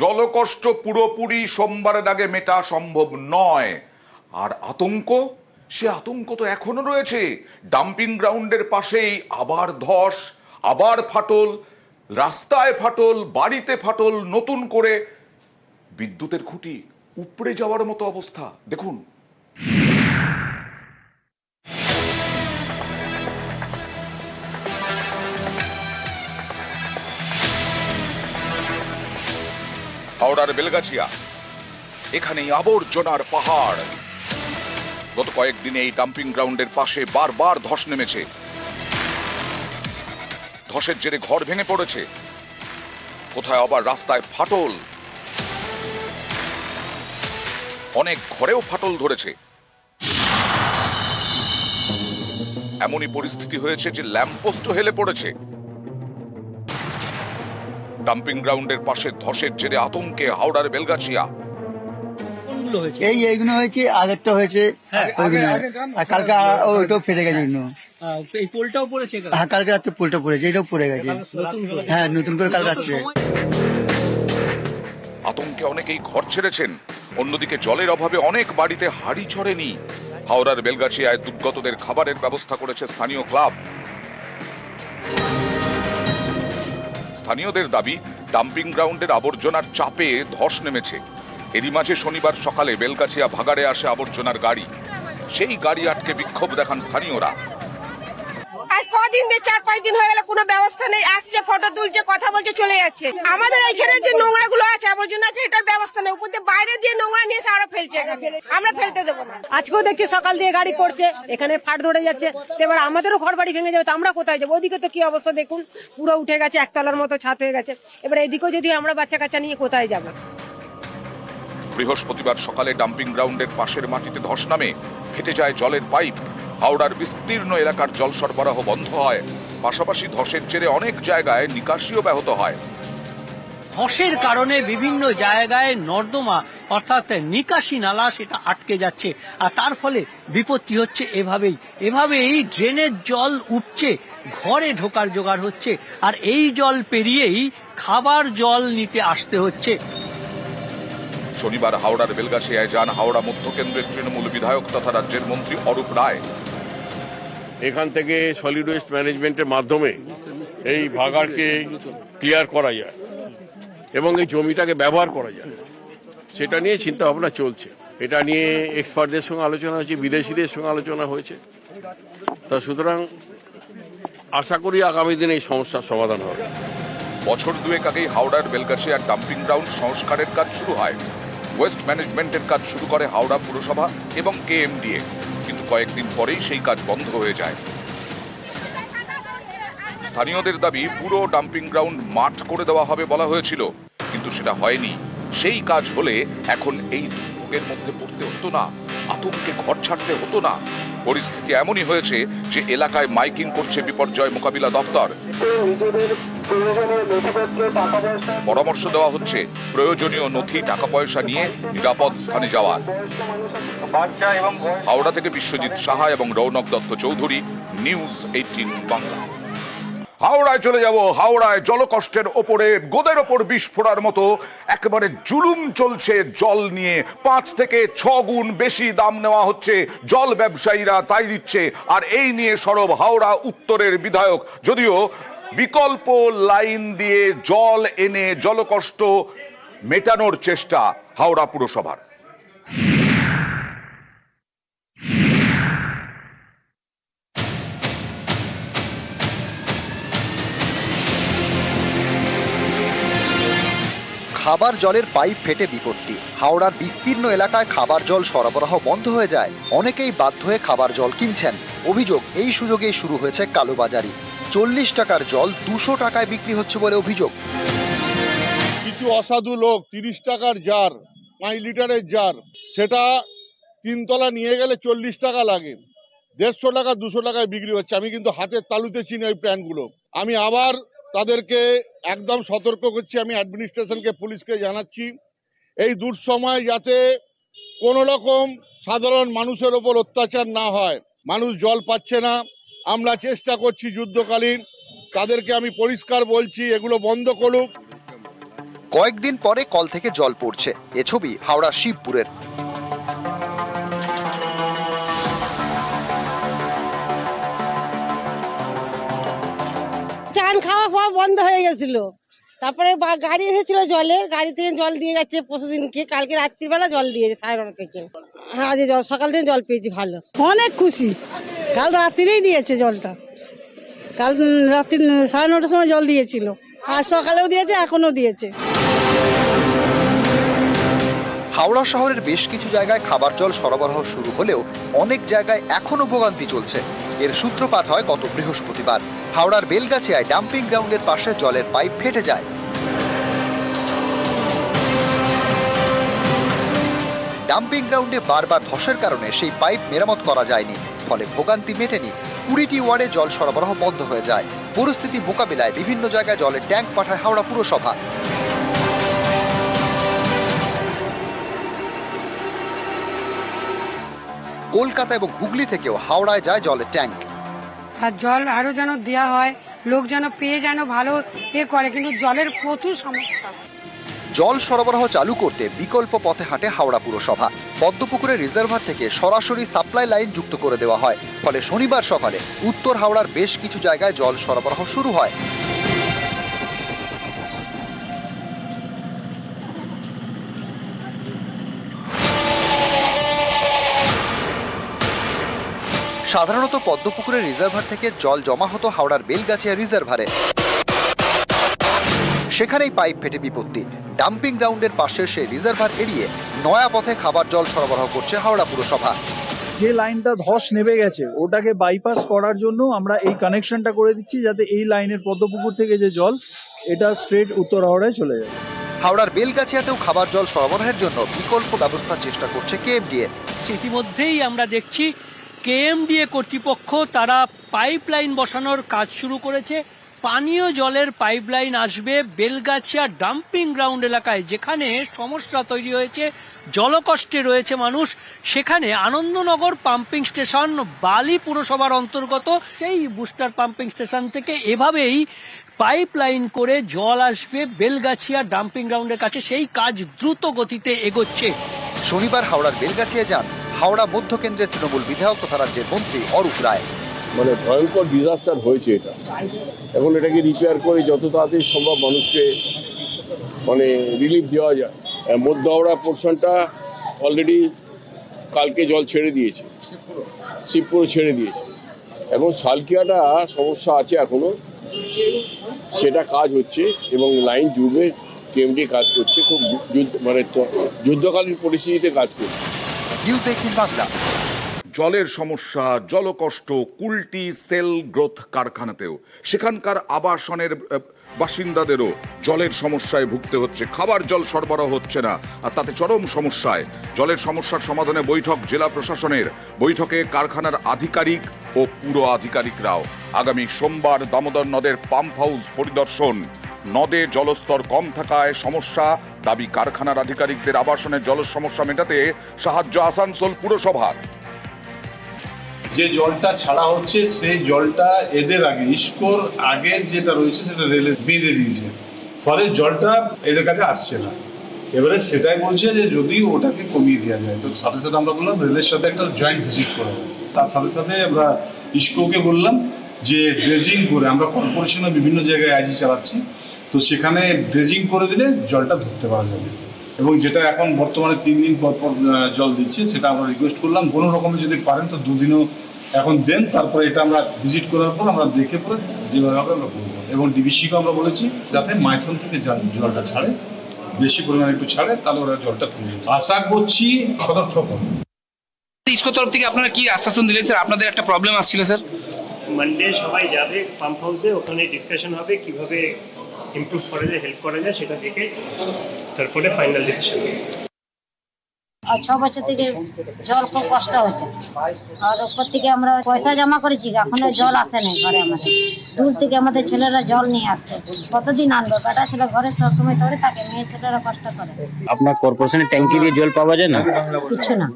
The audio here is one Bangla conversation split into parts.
জলকষ্ট পুরোপুরি সোমবারের আগে মেটা সম্ভব নয়। আর আতঙ্ক? সে আতঙ্ক তো এখনও রয়েছে। ডাম্পিং গ্রাউন্ডের পাশেই আবার ধস, আবার ফাটল, রাস্তায় ফাটল, বাড়িতে ফাটল, নতুন করে বিদ্যুতের খুঁটি উপড়ে যাওয়ার মতো অবস্থা। দেখুন হাওড়ার বেলগাছিয়া। এখানেই আবর্জনার পাহাড়। গত কয়েকদিনে এই ডাম্পিং গ্রাউন্ডের পাশে বারবার ধস নেমেছে। ধসের জেরে ঘর ভেঙে পড়েছে। কোথায় আবার রাস্তায় ফাটল? অনেক ঘরেও ফাটল ধরেছে। এমনই পরিস্থিতি হয়েছে যে ল্যাম্পপোস্ট হেলে পড়েছে। ডাম্পিং গ্রাউন্ডের পাশে ধসের জেরে আতঙ্কে হাওড়ার বেলগাছিয়া। এই এইগুলো হয়েছে আগেরটা হয়েছে হ্যাঁ, আর কালকে ওইটাও ফেটে গেছে ওইগুলো? হ্যাঁ কালকে রাত্রে পোলটা পড়েছে এটাও পড়ে গেছে। হ্যাঁ নতুন করে কাল রাত্রে। আতঙ্কে অনেকেই ঘর ছেড়েছেন অন্যদিকে জলের অভাবে অনেক বাড়িতে হাড়ি চড়েনি হাওড়ার বেলগাছিয়ায় দুর্গতদের খাবারের ব্যবস্থা করেছে স্থানীয় ক্লাব। স্থানীয়দের দাবি, ডাম্পিং গ্রাউন্ডের আবর্জনার চাপে ধস নেমেছে। এরই মাঝে শনিবার সকালে বেলগাছিয়া ভাগাড়ে আসে আবর্জনার গাড়ি। সেই গাড়ি আটকে বিক্ষোভ দেখান স্থানীয়রা। আজ কদিন দিয়ে চার, পাঁচ দিন হয়ে গেল, কোনো ব্যবস্থা নেই। আসছে ফটো তুলছে, কথা বলছে, চলে যাচ্ছে। আমাদের এইখানে যে নোংরা গুলো আছে, আবর্জনা আছে, এটার ব্যবস্থা নেই। উপর দিয়ে বাইরে দিয়ে নোংরা নিয়ে আরও ফেলছে এখানে। আমরা ফেলতে দেবো না। আজকেও দেখছি সকাল দিয়ে গাড়ি করছে, এখানে ফাট ধরে যাচ্ছে। এবার আমাদেরও ঘর বাড়ি ভেঙে যাবে, তো আমরা কোথায় যাব? ওদিকে তো কি অবস্থা দেখুন, পুরো উঠে গেছে, একতলার মতো ছাদ হয়ে গেছে। এবার এদিকেও যদি আমরা বাচ্চা কাচ্চা নিয়ে কোথায় যাব? বৃহস্পতিবার সকালে ডাম্পিং গ্রাউন্ডের পাশের মাটিতে ধস নামে ফেটে যায় জলের পাইপ। হাওড়ার বিস্তীর্ণ এলাকার জল সরবরাহ বন্ধ হয়। পাশাপাশি ধসের জেরে অনেক জায়গায় নিকাশিও ব্যাহত হয়। ধসের কারণে বিভিন্ন জায়গায় নর্দমা অর্থাৎ নিকাশি নালা সেটা আটকে যাচ্ছে। আর তার ফলে বিপত্তি হচ্ছে এভাবেই। এভাবেই ড্রেনের জল উঠছে ঘরে ঢোকার জোগাড় হচ্ছে। আর এই জল পেরিয়েই খাবার জল নিতে আসতে হচ্ছে। শনিবার হাওড়ার বেলগাছিয়ায় যান হাওড়া মধ্য কেন্দ্রের তৃণমূল বিধায়ক তথা রাজ্যের মন্ত্রী অরূপ রায়। এখান থেকে সলিড ওয়েস্ট ম্যানেজমেন্টের মাধ্যমে এই ভাগাড়কে ক্লিয়ার করা যায় এবং এই জমিটাকে ব্যবহার করা যায়। সেটা নিয়ে চিন্তা ভাবনা চলছে। এটা নিয়ে এক্সপার্টদের সঙ্গে আলোচনা হয়েছে, বিদেশিদের সঙ্গে আলোচনা হয়েছে। তা সুতরাং আশা করি আগামী দিনে এই সমস্যার সমাধান হবে। বছর দুয়েক আগেই হাওড়ার বেলগাছিয়ার ডাম্পিং গ্রাউন্ড সংস্কারের কাজ শুরু হয়। ওয়েস্ট ম্যানেজমেন্টের কাজ শুরু করে হাওড়া পুরসভা এবং কেএমডিএ কয়েকদিন পরেই সেই কাজ বন্ধ হয়ে যায়। স্থানীয়দের দাবি পুরো ডাম্পিং গ্রাউন্ড মাঠ করে দেওয়া হবে বলা হয়েছিল, কিন্তু সেটা হয়নি। সেই কাজ হলে এখন এই দুর্ভোগের মধ্যে পড়তে হতো না, আতঙ্কে ঘর ছাড়তে হতো না। পরিস্থিতি এমনই হয়েছে যে এলাকায় মাইকিং করছে বিপর্যয় মোকাবিলা দপ্তর। পরামর্শ দেওয়া হচ্ছে প্রয়োজনীয় নথি টাকা পয়সা নিয়ে নিরাপদ স্থানে যাওয়ার হাওড়া থেকে বিশ্বজিৎ সাহা এবং রৌনক দত্ত চৌধুরী নিউজ এইটিন বাংলা। হাওড়ায় চলে যাব। হাওড়ায় জলকষ্টের ওপরে, গোদের ওপর বিস্ফোরার মতো একেবারে জুলুম চলছে জল নিয়ে। পাঁচ থেকে ছ গুণ বেশি দাম নেওয়া হচ্ছে, জল ব্যবসায়ীরা তাই দিচ্ছে আর এই নিয়ে সরব হাওড়া উত্তরের বিধায়ক। যদিও বিকল্প লাইন দিয়ে জল এনে জলকষ্ট মেটানোর চেষ্টা হাওড়া পুরসভার। খাবার জলের পাইপ ফেটে বিপত্তি। হাওড়ার বিস্তীর্ণ এলাকায় খাবার জল সরবরাহ বন্ধ হয়ে যায়। অনেকেই বাধ্য হয়ে খাবার জল কিনছেন। অভিযোগ এই সুযোগেই শুরু হয়েছে কালোবাজারি। চল্লিশ টাকার জল দুশো টাকায় বিক্রি হচ্ছে বলে অভিযোগ। কিছু অসাধু লোক, তিরিশ টাকার জার, পাঁচ লিটারের জার, সেটা তিনতলা নিয়ে গেলে চল্লিশ টাকা লাগে। দেড়শো টাকা, দুশো টাকায় বিক্রি হচ্ছে। আমি কিন্তু হাতের তালুতে চিনি ওই প্ল্যানগুলো আমি আবার তাদেরকে একদম সতর্ক করছি, আমি অ্যাডমিনিস্ট্রেশনকে, পুলিশকে জানাচ্ছি। এই দুঃসময় যাতে কোনো রকম সাধারণ মানুষের ওপর অত্যাচার না হয়, মানুষ জল পাচ্ছে না। আমরা চেষ্টা করছি যুদ্ধকালীন, তাদেরকে আমি পরিষ্কার বলছি, এগুলো বন্ধ করুক। কয়েকদিন পরে কল থেকে জল পড়ছে। এ ছবি হাওড়া শিবপুরের। ফাওয়া বন্ধ হয়ে গেছিল। তারপরে গাড়ি এসেছিল জলের গাড়ি থেকে জল দিয়ে গেছে পরশুদিনকে, কালকে রাত্রিবেলা জল দিয়েছে সাড়ে নটা থেকে। হ্যাঁ আজ জল সকাল থেকে জল পেয়েছি ভালো। অনেক খুশি। কাল রাত্রিরেই দিয়েছে জলটা। কাল রাত্রি সাড়ে নটার সময় জল দিয়েছিল। আর সকালেও দিয়েছে, এখনও দিয়েছে। হাওড়া শহরের বেশ কিছু জায়গায় খাবার জল সরবরাহ শুরু হলেও অনেক জায়গায় এখনও ভোগান্তি চলছে। এর সূত্রপাত হয় গত বৃহস্পতিবার। হাওড়ার বেলগাছিয়ায় ডাম্পিং গ্রাউন্ডের পাশে জলের পাইপ ফেটে যায়। ডাম্পিং গ্রাউন্ডে বারবার ধসের কারণে সেই পাইপ মেরামত করা যায়নি, ফলে ভোগান্তি মেটেনি। কুড়িটি ওয়ার্ডে জল সরবরাহ বন্ধ হয়ে যায়। পরিস্থিতি মোকাবিলায় বিভিন্ন জায়গায় জলের ট্যাঙ্ক পাঠায় হাওড়া পুরসভা। কলকাতা এবং হুগলি থেকেও হাওড়ায় যায় জলের ট্যাঙ্ক। আর জল আরও যেন দেওয়া হয়, লোক যেন পেয়ে যেন ভালো এ করে, কিন্তু জলের প্রচুর সমস্যা। জল সরবরাহ চালু করতে বিকল্প পথে হাঁটে হাওড়া পুরসভা। পদ্মপুকুরের রিজার্ভার থেকে সরাসরি সাপ্লাই লাইন যুক্ত করে দেওয়া হয়। ফলে শনিবার সকালে উত্তর হাওড়ার বেশ কিছু জায়গায় জল সরবরাহ শুরু হয়। সাধারণত পদ্মপুকুরের রিজার্ভার থেকে জল জমা হতো হাওড়ার বেলগাছিয়া রিজার্ভারে। সেখানেই পাইপ ফেটে বিপত্তি। ডাম্পিং গ্রাউন্ডের পাশে সেই রিজার্ভার এড়িয়ে নয়া পথে খাবার জল সরবরাহ করছে হাওড়া পুরসভা। যে লাইনটা ধস নেমে গেছে ওটাকে বাইপাস করার জন্য আমরা এই কানেকশনটা করে দিচ্ছি যাতে এই লাইনের পদ্মপুকুর থেকে যে জল এটা স্ট্রেট উত্তর হাওড়ায় চলে যাবে হাওড়ার বেলগাছিয়াতেও খাবার জল সরবরাহের জন্য বিকল্প ব্যবস্থার চেষ্টা করছে কেএমডিএ। ইতিমধ্যেই আমরা দেখছি কেএমডিএ কর্তৃপক্ষ তারা পাইপলাইন বসানোর কাজ শুরু করেছে। পানীয় জলের পাইপলাইন আসবে বেলগাছিয়া ডাম্পিং গ্রাউন্ড এলাকায়, যেখানে সমস্যা তৈরি হয়েছে, জলকষ্টে রয়েছে মানুষ। সেখানে আনন্দনগর পাম্পিং স্টেশন, বালি পুরসভার অন্তর্গত, সেই বুস্টার পাম্পিং স্টেশন থেকে এভাবেই পাইপলাইন করে জল আসবে বেলগাছিয়া ডাম্পিং গ্রাউন্ডের কাছে। সেই কাজ দ্রুত গতিতে এগোচ্ছে। শনিবার হাওড়ার বেলগাছিয়া যান হাওড়া মধ্য কেন্দ্রের তৃণমূল বিধায়ক তথা রাজ্যের মন্ত্রী অরূপ রায়। মানে ভয়ঙ্কর ডিজাস্টার হয়েছে এটা। এখন এটাকে রিপেয়ার করে যত তাড়াতাড়ি সম্ভব মানুষকে মানে রিলিফ দেওয়া যায়। মধ্য হাওড়া পোর্শনটা অলরেডি কালকে জল ছেড়ে দিয়েছে। শিবপুর ছেড়ে দিয়েছে। এখন শালকিয়াটা সমস্যা আছে এখনও। সেটা কাজ হচ্ছে এবং লাইন জুড়বে কেএমডি কাজ করছে। খুব মানে যুদ্ধকালীন পরিস্থিতিতে কাজ করছে। জলের সমস্যা, জলকষ্ট, কুলটি, সেল, গ্রোথ কারখানাতেও। সেখানকার আবাসনের বাসিন্দাদেরও জলের সমস্যায় ভুগতে হচ্ছে। খাবার জল সরবরাহ হচ্ছে না, আর তাতে চরম সমস্যায়। জলের সমস্যার সমাধানে বৈঠক জেলা প্রশাসনের। বৈঠকে কারখানার আধিকারিক ও পুরো আধিকারিকরাও। আগামী সোমবার দামোদর নদের পাম্প হাউস পরিদর্শন। নদে জলস্তর কম থাকায় সমস্যা। দাবি কারখানার আধিকারিকদের আবাসনের জল সমস্যা মেটাতে সাহায্য আসানসোল পুরসভার। যে জলটা ছাড়া হচ্ছে, সেই জলটা এদের আগে, ইস্কোর আগে যেটা রয়েছে, সেটা রেলে বেঁধে দিয়েছে। ফলে জলটা এদের কাছে আসছে না। এবারে সেটাই বলছে যে যদি ওটাকে কমিয়ে দেওয়া যায়, তো সাথে সাথে আমরা বললাম, রেলের সাথে একটা জয়েন্ট ভিজিট করা তার সাথে সাথে আমরা ইস্কোকে বললাম যে ড্রেজিং করে আমরা কর্পোরেশনে বিভিন্ন জায়গায় আইজি চালাচ্ছি। তো সেখানে ড্রেজিং করে দিলে জলটা ধরতে পারা যাবে। এবং যেটা এখন বর্তমানে তিন দিন পর পর জল দিচ্ছে, সেটা আমরা রিকোয়েস্ট করলাম। কোনো রকমে যদি পারেন তো দুদিনও এখন দেন, তারপরে এটা আমরা ভিজিট করার পর আমরা দেখে পরে যেভাবে হবে আমরা করব এবং ডিবিসিকে আমরা বলেছি যাতে মাইথন থেকে জল- জলটা ছাড়ে, বেশি পরিমাণে একটু ছাড়ে, তাহলে ওরা জলটা তুলে। আশা করছি সদর্থ হবে। তরফ থেকে আপনারা কি আশ্বাসন দিলেন, স্যার? আপনাদের একটা প্রবলেম আসছিল, স্যার। মানডে সবাই যাবে পাম্প হাউসে ওখানে ডিসকাশন হবে কীভাবে ইমপ্রুভ করা যায় হেল্প করা যায় সেটা দেখে তারপরে ফাইনাল ডিসিশন আর ছ বছর থেকে জল খুব কষ্ট হচ্ছে আর ওপর থেকে আমরা পয়সা জমা করেছি এখনও জল আসে নাই ঘরে আমাদের। দূর থেকে আমাদের ছেলেরা জল নিয়ে আসছে। কতদিন আনব? বেটা ছেলে ঘরে সবসময় ধরে থাকে মেয়ে ছেলেরা কষ্ট করে। আপনার কর্পোরেশনের ট্যাঙ্কি দিয়ে জল পাওয়া যায় না? কিছু না।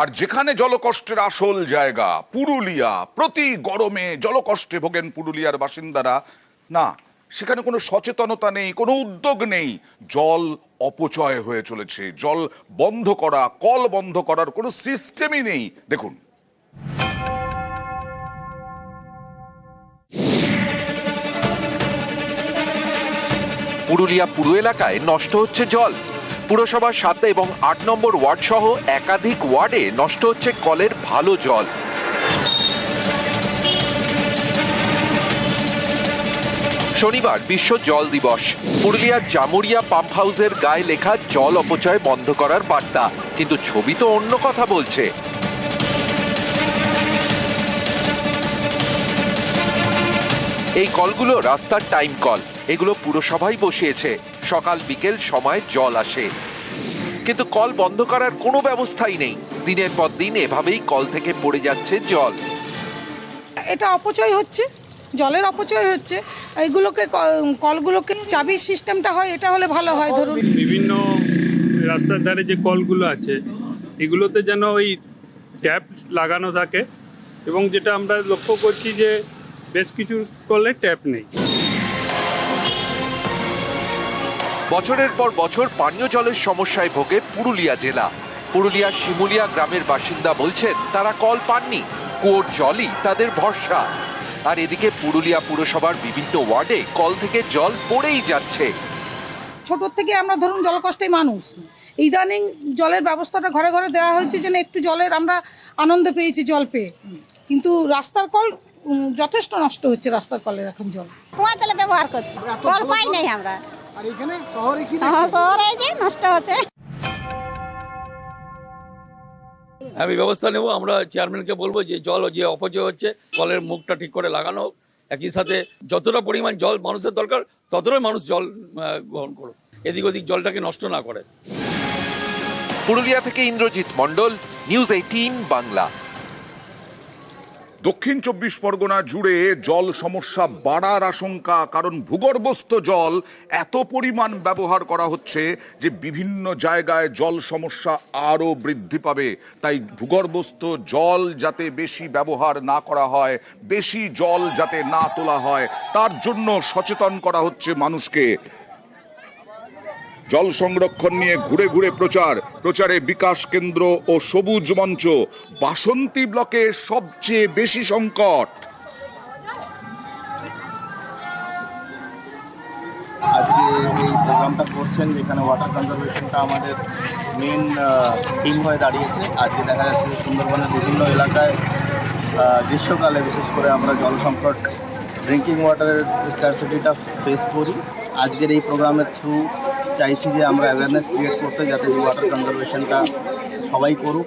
আর যেখানে জলকষ্টের আসল জায়গা, পুরুলিয়া, প্রতি গরমে জলকষ্টে ভোগেন পুরুলিয়ার বাসিন্দারা, না, সেখানে কোনো সচেতনতা নেই, কোনো উদ্যোগ নেই। জল অপচয় হয়ে চলেছে, জল বন্ধ করা, কল বন্ধ করার কোনো সিস্টেমই নেই। দেখুন। পুরুলিয়া পুরো এলাকায় নষ্ট হচ্ছে জল। পুরসভার সাত এবং আট নম্বর ওয়ার্ড সহ একাধিক ওয়ার্ডে নষ্ট হচ্ছে কলের ভালো জল। শনিবার বিশ্ব জল দিবস। পুরুলিয়ার জামুরিয়া পাম্প হাউসের গায়ে লেখা জল অপচয় বন্ধ করার বার্তা। কিন্তু ছবি তো অন্য কথা বলছে। এই কলগুলো রাস্তার টাইম কল। এগুলো পুরসভাই বসিয়েছে। সকাল বিকেল সময় জল আসে। কিন্তু কল বন্ধ করার কোনো ব্যবস্থাই নেই। দিনের পর দিন এভাবেই কল থেকে পড়ে যাচ্ছে জল। এটা অপচয় হচ্ছে জলের অপচয় হচ্ছে। এগুলোকে ক- কলগুলোকে চাবির সিস্টেমটা হয় এটা হলে ভালো হয় ধরুন। বিভিন্ন রাস্তার ধারে যে কলগুলো আছে এগুলোতে যেন ওই ট্যাপ লাগানো থাকে। এবং যেটা আমরা লক্ষ্য করছি যে বেশ কিছু কলে ট্যাপ নেই। বছরের পর বছর পানীয় জলের সমস্যায় ভোগে পুরুলিয়া জেলা। পুরুলিয়ার শিমুলিয়া গ্রামের বাসিন্দা বলছেন তারা কল পাননি কুয়োর জলই তাদের ভরসা। আর এদিকে পুরুলিয়া পুরসভার বিভিন্ন ওয়ার্ডে কল থেকে জল পড়েই যাচ্ছে। ছোট থেকে আমরা ধরুন জলকষ্টেই মানুষ। ইদানিং জলের ব্যবস্থাটা ঘরে ঘরে দেওয়া হয়েছে যেন একটু জলের আমরা আনন্দ পেয়েছি জল পেয়ে। কিন্তু রাস্তার কল যথেষ্ট নষ্ট হচ্ছে রাস্তার কলের এখন জল। কুয়া তেলে ব্যবহার করছি। কল পাই নাই আমরা। আর এখানে শহরে কি শহরে যে নষ্ট হচ্ছে। আমি ব্যবস্থা নেব। আমরা চেয়ারম্যানকে বলব যে জল যে অপচয় হচ্ছে কলের মুখটা ঠিক করে লাগানো হোক। একই সাথে যতটা পরিমাণ জল মানুষের দরকার ততটাই মানুষ জল গ্রহণ করুক। এদিক ওদিক জলটাকে নষ্ট না করে। পুরুলিয়া থেকে ইন্দ্রজিৎ মন্ডল নিউজ এইটিন বাংলা। দক্ষিণ চব্বিশ পরগনা জুড়ে জল সমস্যা বাড়ার আশঙ্কা, কারণ ভূগর্ভস্থ জল এত পরিমাণ ব্যবহার করা হচ্ছে যে বিভিন্ন জায়গায় জল সমস্যা আরও বৃদ্ধি পাবে। তাই ভূগর্ভস্থ জল যাতে বেশি ব্যবহার না করা হয়, বেশি জল যাতে না তোলা হয়, তার জন্য সচেতন করা হচ্ছে মানুষকে। জল সংরক্ষণ নিয়ে ঘুরে ঘুরে প্রচার। প্রচারে বিকাশ কেন্দ্র ও সবুজ মঞ্চ। বাসন্তী ব্লকে সবচেয়ে বেশি সংকট। আজকে এই প্রোগ্রামটা করছেন, যেখানে ওয়াটার কনজারভেশনটা আমাদের মেন টিম হয়ে দাঁড়িয়েছে। আজকে দেখা যাচ্ছে সুন্দরবনের বিভিন্ন এলাকায় গ্রীষ্মকালে বিশেষ করে আমরা জল সংকট ড্রিঙ্কিং ওয়াটারের স্কারসিটিটা ফেস করি। আজকের এই প্রোগ্রামের থ্রু চাইছি যে আমরা অ্যাওয়ারনেস ক্রিয়েট করতে যাতে এই ওয়াটার কনজারভেশনটা সবাই করুক।